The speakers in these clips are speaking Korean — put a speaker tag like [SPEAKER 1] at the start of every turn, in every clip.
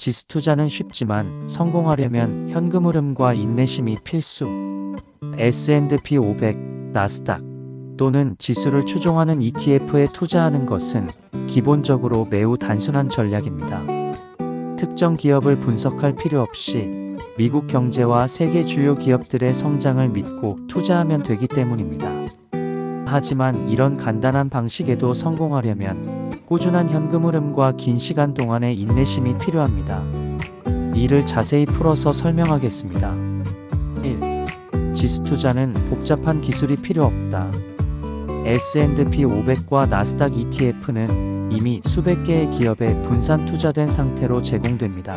[SPEAKER 1] 지수 투자는 쉽지만 성공하려면 현금 흐름과 인내심이 필수. S&P 500, 나스닥 또는 지수를 추종하는 ETF에 투자하는 것은 기본적으로 매우 단순한 전략입니다. 특정 기업을 분석할 필요 없이 미국 경제와 세계 주요 기업들의 성장을 믿고 투자하면 되기 때문입니다. 하지만 이런 간단한 방식에도 성공하려면 꾸준한 현금 흐름과 긴 시간 동안의 인내심이 필요합니다. 이를 자세히 풀어서 설명하겠습니다. 1. 지수 투자는 복잡한 기술이 필요 없다. S&P 500과 나스닥 ETF는 이미 수백 개의 기업에 분산 투자된 상태로 제공됩니다.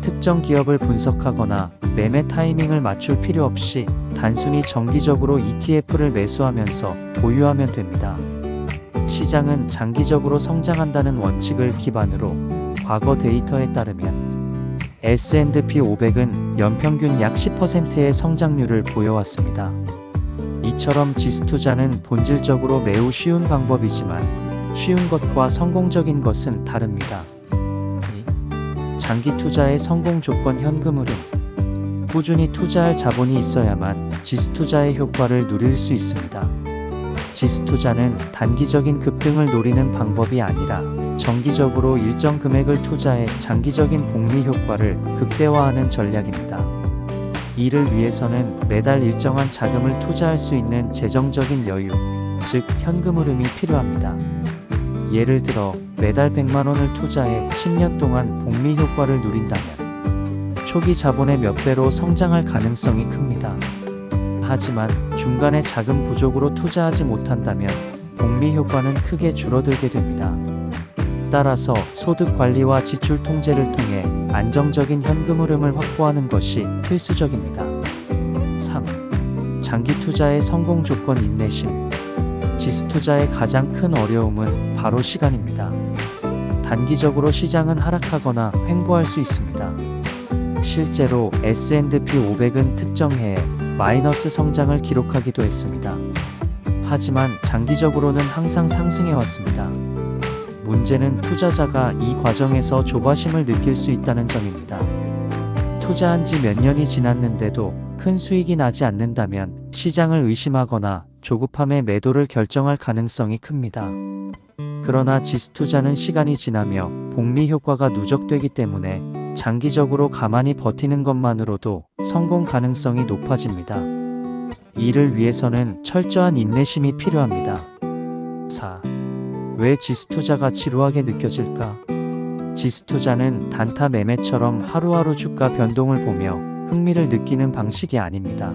[SPEAKER 1] 특정 기업을 분석하거나 매매 타이밍을 맞출 필요 없이 단순히 정기적으로 ETF를 매수하면서 보유하면 됩니다. 시장은 장기적으로 성장한다는 원칙을 기반으로 과거 데이터에 따르면 S&P 500은 연평균 약 10%의 성장률을 보여왔습니다. 이처럼 지수 투자는 본질적으로 매우 쉬운 방법이지만 쉬운 것과 성공적인 것은 다릅니다. 이, 장기 투자의 성공 조건 현금 흐름 꾸준히 투자할 자본이 있어야만 지수 투자의 효과를 누릴 수 있습니다. 지수 투자는 단기적인 급등을 노리는 방법이 아니라 정기적으로 일정 금액을 투자해 장기적인 복리 효과를 극대화하는 전략입니다. 이를 위해서는 매달 일정한 자금을 투자할 수 있는 재정적인 여유, 즉 현금 흐름이 필요합니다. 예를 들어 매달 100만 원을 투자해 10년 동안 복리 효과를 누린다면 초기 자본의 몇 배로 성장할 가능성이 큽니다. 하지만 중간에 자금 부족으로 투자하지 못한다면 복리 효과는 크게 줄어들게 됩니다. 따라서 소득 관리와 지출 통제를 통해 안정적인 현금 흐름을 확보하는 것이 필수적입니다. 3. 장기 투자의 성공 조건 인내심. 지수 투자의 가장 큰 어려움은 바로 시간입니다. 단기적으로 시장은 하락하거나 횡보할 수 있습니다. 실제로 S&P 500은 특정 해에 마이너스 성장을 기록하기도 했습니다. 하지만 장기적으로는 항상 상승해 왔습니다. 문제는 투자자가 이 과정에서 조바심을 느낄 수 있다는 점입니다. 투자한 지 몇 년이 지났는데도 큰 수익이 나지 않는다면 시장을 의심하거나 조급함에 매도를 결정할 가능성이 큽니다. 그러나 지수 투자는 시간이 지나며 복리 효과가 누적되기 때문에 장기적으로 가만히 버티는 것만으로도 성공 가능성이 높아집니다. 이를 위해서는 철저한 인내심이 필요합니다. 4. 왜 지수 투자가 지루하게 느껴질까? 지수 투자는 단타 매매처럼 하루하루 주가 변동을 보며 흥미를 느끼는 방식이 아닙니다.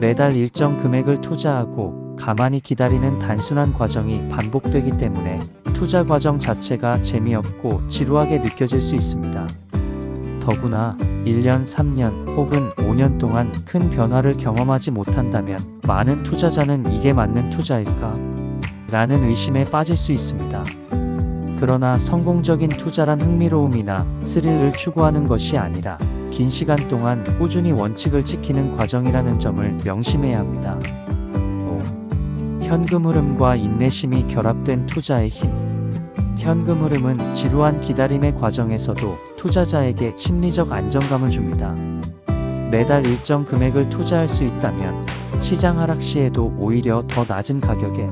[SPEAKER 1] 매달 일정 금액을 투자하고 가만히 기다리는 단순한 과정이 반복되기 때문에 투자 과정 자체가 재미없고 지루하게 느껴질 수 있습니다. 더구나 1년, 3년 혹은 5년 동안 큰 변화를 경험하지 못한다면 많은 투자자는 이게 맞는 투자일까? 라는 의심에 빠질 수 있습니다. 그러나 성공적인 투자란 흥미로움이나 스릴을 추구하는 것이 아니라 긴 시간 동안 꾸준히 원칙을 지키는 과정이라는 점을 명심해야 합니다. 5. 현금 흐름과 인내심이 결합된 투자의 힘. 현금 흐름은 지루한 기다림의 과정에서도 투자자에게 심리적 안정감을 줍니다. 매달 일정 금액을 투자할 수 있다면 시장 하락 시에도 오히려 더 낮은 가격에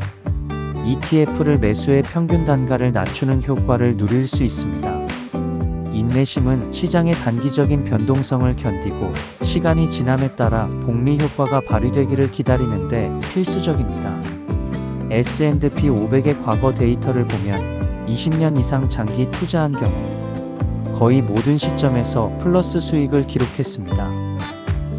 [SPEAKER 1] ETF를 매수해 평균 단가를 낮추는 효과를 누릴 수 있습니다. 인내심은 시장의 단기적인 변동성을 견디고 시간이 지남에 따라 복리 효과가 발휘되기를 기다리는데 필수적입니다. S&P 500의 과거 데이터를 보면 20년 이상 장기 투자한 경우 거의 모든 시점에서 플러스 수익을 기록했습니다.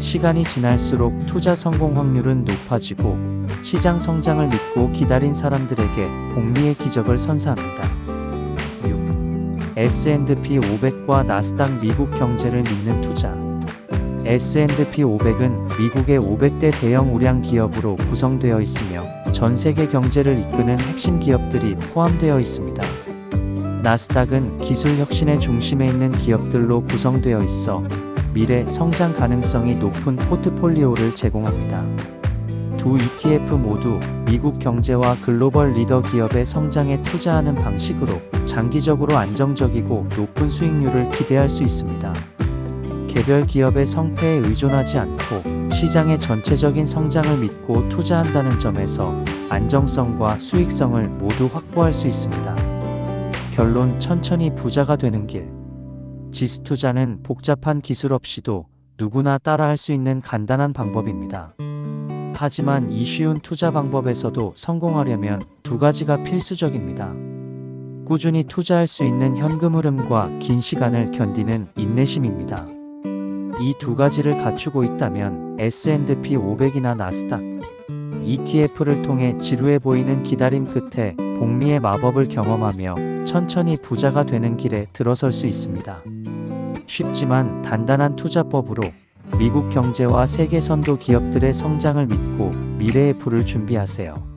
[SPEAKER 1] 시간이 지날수록 투자 성공 확률은 높아지고 시장 성장을 믿고 기다린 사람들에게 복리의 기적을 선사합니다. 6. S&P 500과 나스닥 미국 경제를 믿는 투자. S&P 500은 미국의 500대 대형 우량 기업으로 구성되어 있으며 전 세계 경제를 이끄는 핵심 기업들이 포함되어 있습니다. 나스닥은 기술 혁신의 중심에 있는 기업들로 구성되어 있어 미래 성장 가능성이 높은 포트폴리오를 제공합니다. 두 ETF 모두 미국 경제와 글로벌 리더 기업의 성장에 투자하는 방식으로 장기적으로 안정적이고 높은 수익률을 기대할 수 있습니다. 개별 기업의 성패에 의존하지 않고 시장의 전체적인 성장을 믿고 투자한다는 점에서 안정성과 수익성을 모두 확보할 수 있습니다. 결론 천천히 부자가 되는 길. 지수 투자는 복잡한 기술 없이도 누구나 따라할 수 있는 간단한 방법입니다. 하지만 이 쉬운 투자 방법에서도 성공하려면 두 가지가 필수적입니다. 꾸준히 투자할 수 있는 현금 흐름과 긴 시간을 견디는 인내심입니다. 이 두 가지를 갖추고 있다면 S&P 500이나 나스닥, ETF를 통해 지루해 보이는 기다림 끝에 복리의 마법을 경험하며 천천히 부자가 되는 길에 들어설 수 있습니다. 쉽지만 단단한 투자법으로 미국 경제와 세계 선도 기업들의 성장을 믿고 미래의 부를 준비하세요.